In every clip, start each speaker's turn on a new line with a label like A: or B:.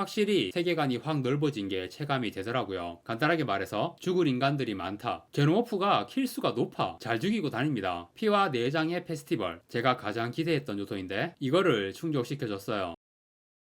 A: 확실히 세계관이 확 넓어진 게 체감이 되더라고요. 간단하게 말해서 죽을 인간들이 많다. 제노모프가 킬수가 높아. 잘 죽이고 다닙니다. 피와 내장의 페스티벌. 제가 가장 기대했던 요소인데 이거를 충족시켜줬어요.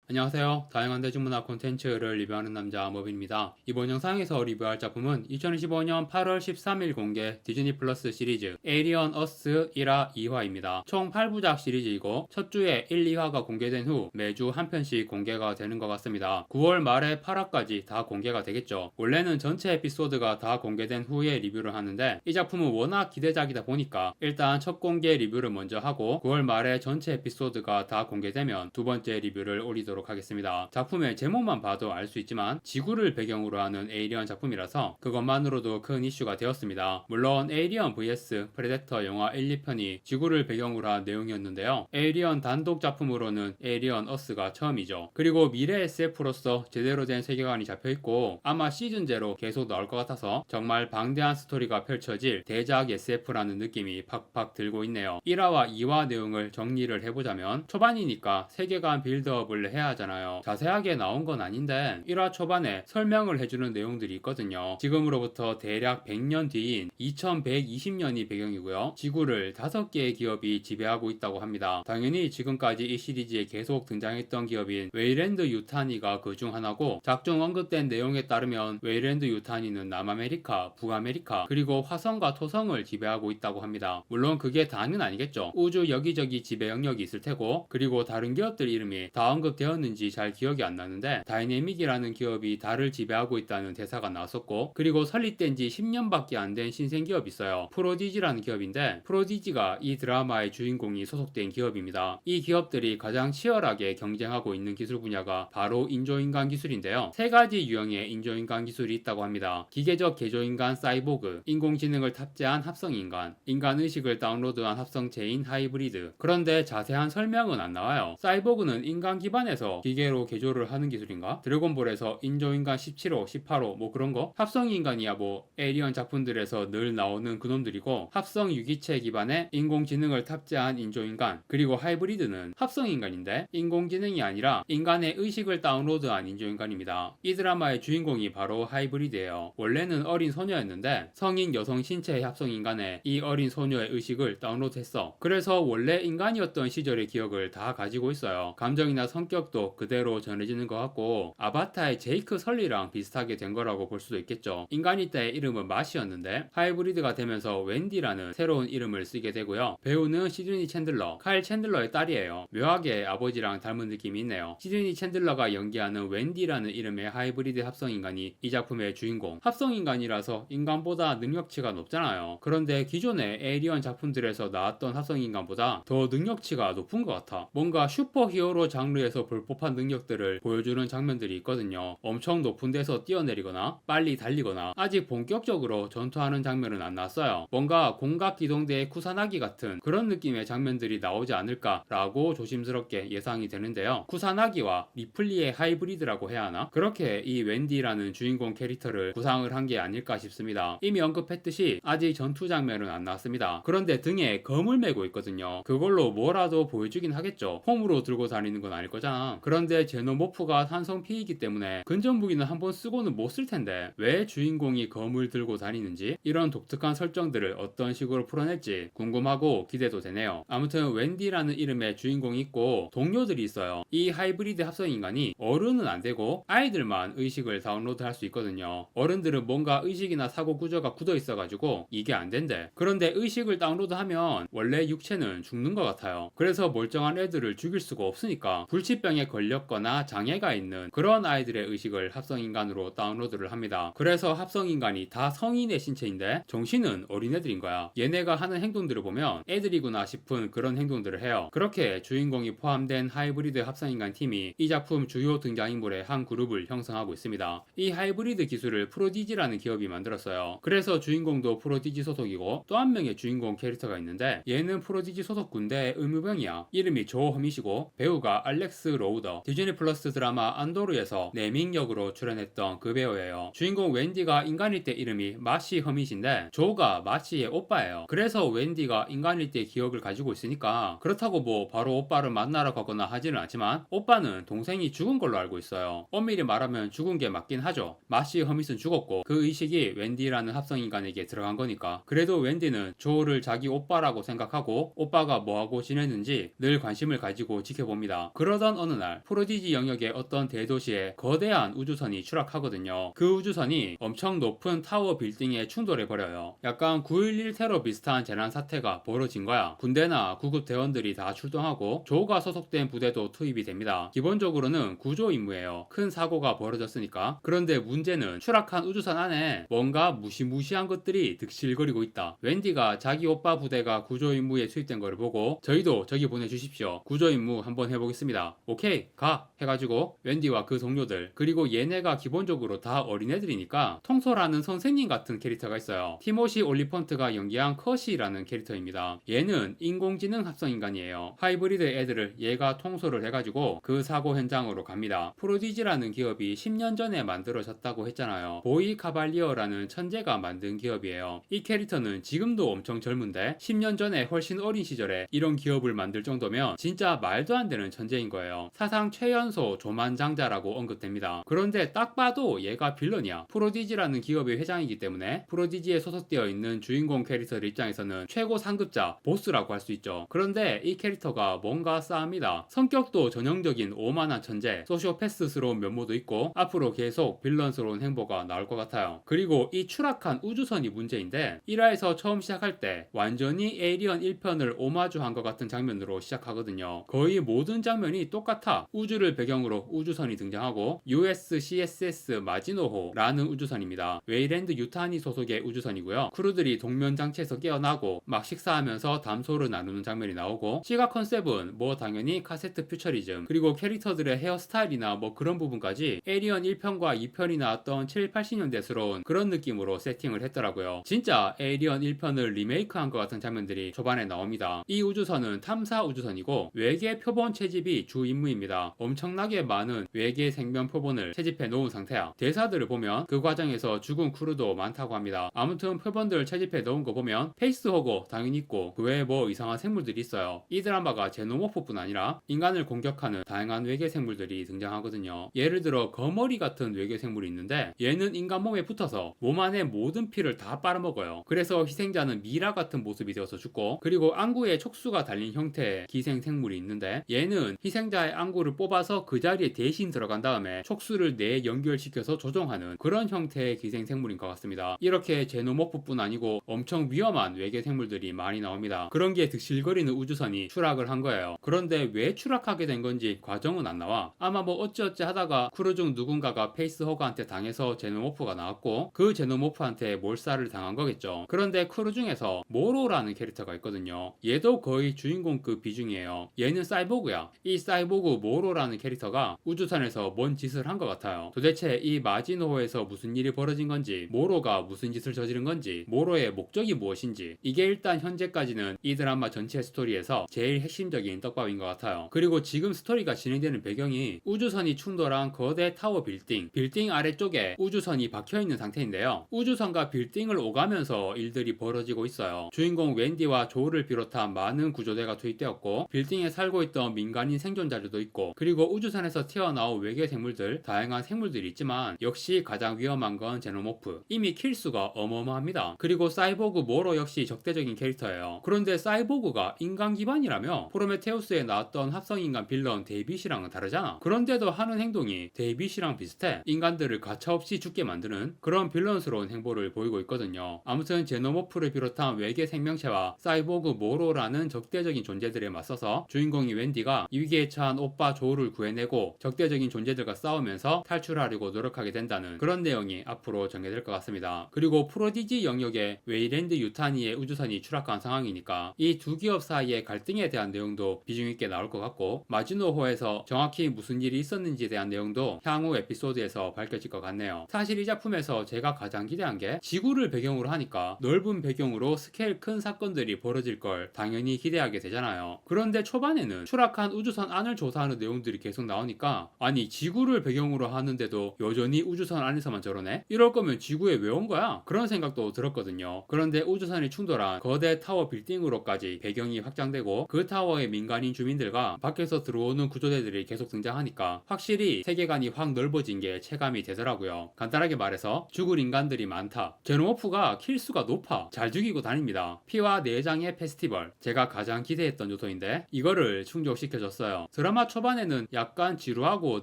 A: 안녕하세요. 다양한 대중문화 콘텐츠를 리뷰하는 남자 머빈입니다. 이번 영상에서 리뷰할 작품은 2025년 8월 13일 공개 디즈니 플러스 시리즈 에이리언 어스 1화 2화입니다. 총 8부작 시리즈이고 첫 주에 1, 2화가 공개된 후 매주 한 편씩 공개가 되는 것 같습니다. 9월 말에 8화까지 다 공개가 되겠죠. 원래는 전체 에피소드가 다 공개된 후에 리뷰를 하는데 이 작품은 워낙 기대작이다 보니까 일단 첫 공개 리뷰를 먼저 하고 9월 말에 전체 에피소드가 다 공개되면 두 번째 리뷰를 올리도록 하겠습니다. 작품의 제목만 봐도 알 수 있지만 지구를 배경으로 하는 에이리언 작품이라서 그것만으로도 큰 이슈가 되었습니다. 물론 에이리언 vs 프레데터 영화 1, 2편이 지구를 배경으로 한 내용이었는데요. 에이리언 단독 작품으로는 에이리언 어스가 처음이죠. 그리고 미래 SF로서 제대로 된 세계관이 잡혀 있고 아마 시즌 제로 계속 나올 것 같아서 정말 방대한 스토리가 펼쳐질 대작 SF라는 느낌이 팍팍 들고 있네요. 1화와 2화 내용을 정리를 해보자면 초반이니까 세계관 빌드업을 해야 하잖아요. 자세하게 나온 건 아닌데 1화 초반에 설명을 해주는 내용들이 있거든요. 지금으로부터 대략 100년 뒤인 2120년이 배경이고요. 지구를 5개의 기업이 지배하고 있다고 합니다. 당연히 지금까지 이 시리즈에 계속 등장했던 기업인 웨이랜드 유타니가 그 중 하나고 작중 언급된 내용에 따르면 웨이랜드 유타니는 남아메리카, 북아메리카 그리고 화성과 토성을 지배하고 있다고 합니다. 물론 그게 다는 아니겠죠. 우주 여기저기 지배 영역이 있을 테고 그리고 다른 기업들 이름이 다 언급되 었는지 잘 기억이 안 나는데 다이내믹이라는 기업이 달을 지배하고 있다는 대사가 나왔었고 그리고 설립된 지 10년밖에 안 된 신생 기업 있어요. 프로디지라는 기업인데 프로디지가 이 드라마의 주인공이 소속된 기업입니다. 이 기업들이 가장 치열하게 경쟁하고 있는 기술 분야가 바로 인조인간 기술인데요. 세 가지 유형의 인조인간 기술이 있다고 합니다. 기계적 개조인간 사이보그, 인공지능을 탑재한 합성인간, 인간의식을 다운로드한 합성체인 하이브리드. 그런데 자세한 설명은 안 나와요. 사이보그는 인간 기반에서 기계로 개조를 하는 기술인가? 드래곤볼에서 인조인간 17호, 18호 뭐 그런 거? 합성인간이야 뭐 에이리언 작품들에서 늘 나오는 그놈들이고 합성 유기체 기반의 인공지능을 탑재한 인조인간 그리고 하이브리드는 합성인간인데 인공지능이 아니라 인간의 의식을 다운로드한 인조인간입니다. 이 드라마의 주인공이 바로 하이브리드예요. 원래는 어린 소녀였는데 성인 여성 신체의 합성인간에 이 어린 소녀의 의식을 다운로드했어. 그래서 원래 인간이었던 시절의 기억을 다 가지고 있어요. 감정이나 성격도 그대로 전해지는 것 같고 아바타의 제이크 설리랑 비슷하게 된 거라고 볼 수도 있겠죠. 인간이 때의 이름은 마시였는데 하이브리드가 되면서 웬디라는 새로운 이름을 쓰게 되고요. 배우는 시드니 챈들러, 카일 챈들러의 딸이에요. 묘하게 아버지랑 닮은 느낌이 있네요. 시드니 챈들러가 연기하는 웬디라는 이름의 하이브리드 합성인간이 이 작품의 주인공. 합성인간이라서 인간보다 능력치가 높잖아요. 그런데 기존의 에이리언 작품들에서 나왔던 합성인간보다 더 능력치가 높은 것 같아. 뭔가 슈퍼히어로 장르에서 볼 법한 능력들을 보여주는 장면들이 있거든요. 엄청 높은 데서 뛰어내리거나 빨리 달리거나 아직 본격적으로 전투하는 장면은 안 나왔어요. 뭔가 공각 기동대의 쿠사나기 같은 그런 느낌의 장면들이 나오지 않을까라고 조심스럽게 예상이 되는데요. 쿠사나기와 리플리의 하이브리드라고 해야 하나? 그렇게 이 웬디라는 주인공 캐릭터를 구상을 한 게 아닐까 싶습니다. 이미 언급했듯이 아직 전투 장면은 안 나왔습니다. 그런데 등에 검을 메고 있거든요. 그걸로 뭐라도 보여주긴 하겠죠. 홈으로 들고 다니는 건 아닐 거잖아. 그런데 제노모프가 산성 피이기 때문에 근접 무기는 한번 쓰고는 못 쓸 텐데 왜 주인공이 검을 들고 다니는지 이런 독특한 설정들을 어떤 식으로 풀어낼지 궁금하고 기대도 되네요. 아무튼 웬디라는 이름의 주인공이 있고 동료들이 있어요. 이 하이브리드 합성 인간이 어른은 안 되고 아이들만 의식을 다운로드 할 수 있거든요. 어른들은 뭔가 의식이나 사고 구조가 굳어 있어가지고 이게 안 된대. 그런데 의식을 다운로드하면 원래 육체는 죽는 것 같아요. 그래서 멀쩡한 애들을 죽일 수가 없으니까 불치병 에 걸렸거나 장애가 있는 그런 아이들의 의식을 합성인간으로 다운로드를 합니다. 그래서 합성인간이 다 성인의 신체인데 정신은 어린애들인 거야. 얘네가 하는 행동들을 보면 애들이구나 싶은 그런 행동들을 해요. 그렇게 주인공이 포함된 하이브리드 합성인간 팀이 이 작품 주요 등장인물의 한 그룹을 형성하고 있습니다. 이 하이브리드 기술을 프로디지라는 기업이 만들었어요. 그래서 주인공도 프로디지 소속이고 또 한 명의 주인공 캐릭터가 있는데 얘는 프로디지 소속 군대의 의무병이야. 이름이 조 허밋이고 배우가 알렉스 로우더, 디즈니 플러스 드라마 안도르에서 네밍 역으로 출연했던 그 배우예요. 주인공 웬디가 인간일 때 이름이 마시 허밋인데 조가 마시의 오빠예요. 그래서 웬디가 인간일 때 기억을 가지고 있으니까 그렇다고 뭐 바로 오빠를 만나러 가거나 하지는 않지만 오빠는 동생이 죽은 걸로 알고 있어요. 엄밀히 말하면 죽은 게 맞긴 하죠. 마시 허밋은 죽었고 그 의식이 웬디라는 합성 인간에게 들어간 거니까. 그래도 웬디는 조를 자기 오빠라고 생각하고 오빠가 뭐하고 지냈는지 늘 관심을 가지고 지켜봅니다. 그러던 어느 날 프로디지 영역의 어떤 대도시에 거대한 우주선이 추락하거든요. 그 우주선이 엄청 높은 타워 빌딩에 충돌해 버려요. 약간 9.11 테러 비슷한 재난 사태가 벌어진 거야. 군대나 구급 대원들이 다 출동하고 조가 소속된 부대도 투입이 됩니다. 기본적으로는 구조 임무예요. 큰 사고가 벌어졌으니까. 그런데 문제는 추락한 우주선 안에 뭔가 무시무시한 것들이 득실거리고 있다. 웬디가 자기 오빠 부대가 구조 임무에 투입된 걸 보고 저희도 저기 보내주십시오. 구조 임무 한번 해보겠습니다. 오케이 가 해가지고 웬디와 그 동료들 그리고 얘네가 기본적으로 다 어린애들이니까 통솔하는 선생님 같은 캐릭터가 있어요. 티모시 올리펀트가 연기한 커시라는 캐릭터입니다. 얘는 인공지능 합성인간이에요. 하이브리드 애들을 얘가 통솔을 해가지고 그 사고 현장으로 갑니다. 프로디지라는 기업이 10년 전에 만들어졌다고 했잖아요. 보이 카발리어라는 천재가 만든 기업이에요. 이 캐릭터는 지금도 엄청 젊은데 10년 전에 훨씬 어린 시절에 이런 기업을 만들 정도면 진짜 말도 안 되는 천재인 거예요. 사상 최연소 조만장자라고 언급됩니다. 그런데 딱 봐도 얘가 빌런이야. 프로디지라는 기업의 회장이기 때문에 프로디지에 소속되어 있는 주인공 캐릭터들 입장에서는 최고 상급자, 보스라고 할 수 있죠. 그런데 이 캐릭터가 뭔가 싸합니다. 성격도 전형적인 오만한 천재, 소시오패스스러운 면모도 있고 앞으로 계속 빌런스러운 행보가 나올 것 같아요. 그리고 이 추락한 우주선이 문제인데 1화에서 처음 시작할 때 완전히 에이리언 1편을 오마주한 것 같은 장면으로 시작하거든요. 거의 모든 장면이 똑같아. 우주를 배경으로 우주선이 등장하고 USCSS 마지노호라는 우주선입니다. 웨이랜드 유타니 소속의 우주선이고요. 크루들이 동면 장치에서 깨어나고 막 식사하면서 담소를 나누는 장면이 나오고 시각 컨셉은 뭐 당연히 카세트 퓨처리즘 그리고 캐릭터들의 헤어스타일이나 뭐 그런 부분까지 에리언 1편과 2편이 나왔던 7, 80년대스러운 그런 느낌으로 세팅을 했더라고요. 진짜 에리언 1편을 리메이크한 것 같은 장면들이 초반에 나옵니다. 이 우주선은 탐사 우주선이고 외계 표본 채집이 주 임무입니다. 엄청나게 많은 외계 생명 표본을 채집해 놓은 상태야. 대사들을 보면 그 과정에서 죽은 크루도 많다고 합니다. 아무튼 표본들을 채집해 놓은 거 보면 페이스허거 당연히 있고 그 외에 뭐 이상한 생물들이 있어요. 이 드라마가 제노모프뿐 아니라 인간을 공격하는 다양한 외계 생물들이 등장하거든요. 예를 들어 거머리 같은 외계 생물이 있는데 얘는 인간 몸에 붙어서 몸 안에 모든 피를 다 빨아먹어요. 그래서 희생자는 미라 같은 모습이 되어서 죽고 그리고 안구에 촉수가 달린 형태의 기생 생물이 있는데 얘는 희생자의 안구 를 뽑아서 그 자리에 대신 들어간 다음에 촉수를 내 연결시켜서 조종하는 그런 형태의 기생 생물인 것 같습니다. 이렇게 제노모프뿐 아니고 엄청 위험한 외계 생물들이 많이 나옵니다. 그런 게 득실거리는 우주선이 추락을 한 거예요. 그런데 왜 추락하게 된 건지 과정은 안 나와. 아마 뭐 어찌어찌 하다가 크루 중 누군가가 페이스허그한테 당해서 제노모프가 나왔고 그 제노모프한테 몰살을 당한 거겠죠. 그런데 크루 중에서 모로라는 캐릭터가 있거든요. 얘도 거의 주인공급 비중이에요. 얘는 사이보그야. 이 사이보그 모로라는 캐릭터가 우주선에서 뭔 짓을 한 것 같아요. 도대체 이 마지노호에서 무슨 일이 벌어진 건지, 모로가 무슨 짓을 저지른 건지, 모로의 목적이 무엇인지, 이게 일단 현재까지는 이 드라마 전체 스토리에서 제일 핵심적인 떡밥인 것 같아요. 그리고 지금 스토리가 진행되는 배경이 우주선이 충돌한 거대 타워 빌딩, 빌딩 아래쪽에 우주선이 박혀 있는 상태인데요. 우주선과 빌딩을 오가면서 일들이 벌어지고 있어요. 주인공 웬디와 조를 비롯한 많은 구조대가 투입되었고, 빌딩에 살고 있던 민간인 생존자들도 있고, 그리고 우주선에서 튀어나온 외계 생물들, 다양한 생물들이 있지만, 역시 가장 위험한 건 제노모프. 이미 킬수가 어마어마합니다. 그리고 사이보그 모로 역시 적대적인 캐릭터예요. 그런데 사이보그가 인간 기반이라며 프로메테우스에 나왔던 합성인간 빌런 데이빗이랑은 다르잖아. 그런데도 하는 행동이 데이빗이랑 비슷해. 인간들을 가차없이 죽게 만드는 그런 빌런스러운 행보를 보이고 있거든요. 아무튼 제노모프를 비롯한 외계 생명체와 사이보그 모로라는 적대적인 존재들에 맞서서 주인공이 웬디가 위기에 처한 오빠 조를 구해내고 적대적인 존재들과 싸우면서 탈출하려고 노력하게 된다는 그런 내용이 앞으로 전개될 것 같습니다. 그리고 프로디지 영역에 웨이랜드 유타니의 우주선이 추락한 상황이니까 이 두 기업 사이의 갈등에 대한 내용도 비중 있게 나올 것 같고 마지노호에서 정확히 무슨 일이 있었는지에 대한 내용도 향후 에피소드에서 밝혀질 것 같네요. 사실 이 작품에서 제가 가장 기대한 게 지구를 배경으로 하니까 넓은 배경으로 스케일 큰 사건들이 벌어질 걸 당연히 기대하게 되잖아요. 그런데 초반에는 추락한 우주선 안을 조사 못하는 내용들이 계속 나오니까 아니 지구를 배경으로 하는데도 여전히 우주선 안에서만 저러네? 이럴 거면 지구에 왜 온 거야? 그런 생각도 들었거든요. 그런데 우주선이 충돌한 거대 타워 빌딩으로까지 배경이 확장되고 그 타워의 민간인 주민들과 밖에서 들어오는 구조대들이 계속 등장하니까 확실히 세계관이 확 넓어진 게 체감이 되더라고요. 간단하게 말해서 죽을 인간들이 많다. 제노모프가 킬수가 높아. 잘 죽이고 다닙니다. 피와 내장의 페스티벌. 제가 가장 기대했던 요소인데 이거를 충족시켜줬어요. 드라마 초반에는 약간 지루하고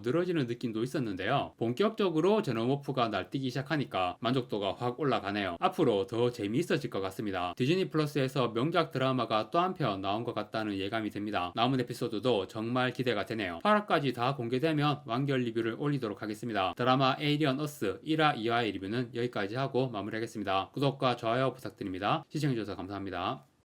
A: 늘어지는 느낌도 있었는데요. 본격적으로 제노모프가 날뛰기 시작하니까 만족도가 확 올라가네요. 앞으로 더 재미있어질 것 같습니다. 디즈니 플러스에서 명작 드라마가 또 한 편 나온 것 같다는 예감이 듭니다. 남은 에피소드도 정말 기대가 되네요. 8화까지 다 공개되면 완결 리뷰를 올리도록 하겠습니다. 드라마 에이리언 어스 1화, 2화의 리뷰는 여기까지 하고 마무리하겠습니다. 구독과 좋아요 부탁드립니다. 시청해주셔서 감사합니다.